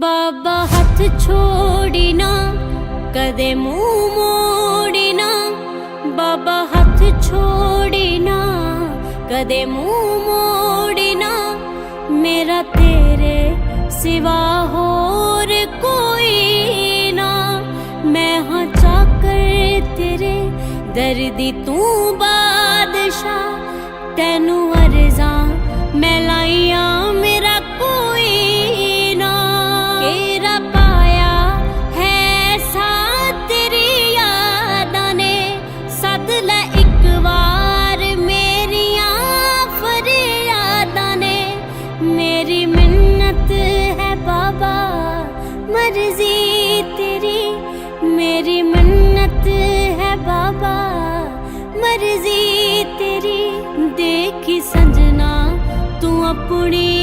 ਬਾਬਾ ਹੱਥ ਛੋੜਨਾ, ਕਦੇ ਮੂੰਹ ਮੋੜੀ ਨਾ ਬਾਬਾ ਹੱਥ ਛੋੜਨਾ, ਕਦੇ ਮੂੰਹ ਮੋੜਨਾ। ਮੇਰਾ ਤੇਰੇ ਸਿਵਾ ਹੋਰ ਕੋਈ ਨਾ। ਮੈਂ ਹਾਂ ਚਾਕਰ ਤੇਰੇ ਦਰਦੀ ਤੂੰ ਬਾਦਸ਼ਾਹ, ਤੈਨੂੰ ਮਿੰਨਤ ਹੈ ਬਾਬਾ ਮਰਜ਼ੀ ਤੇਰੀ ਮੇਰੀ ਮਿੰਨਤ ਹੈ ਬਾਬਾ ਮਰਜ਼ੀ ਤੇਰੀ ਦੇਖੀ ਸੰਜਣਾ ਤੂੰ ਆਪਣੀ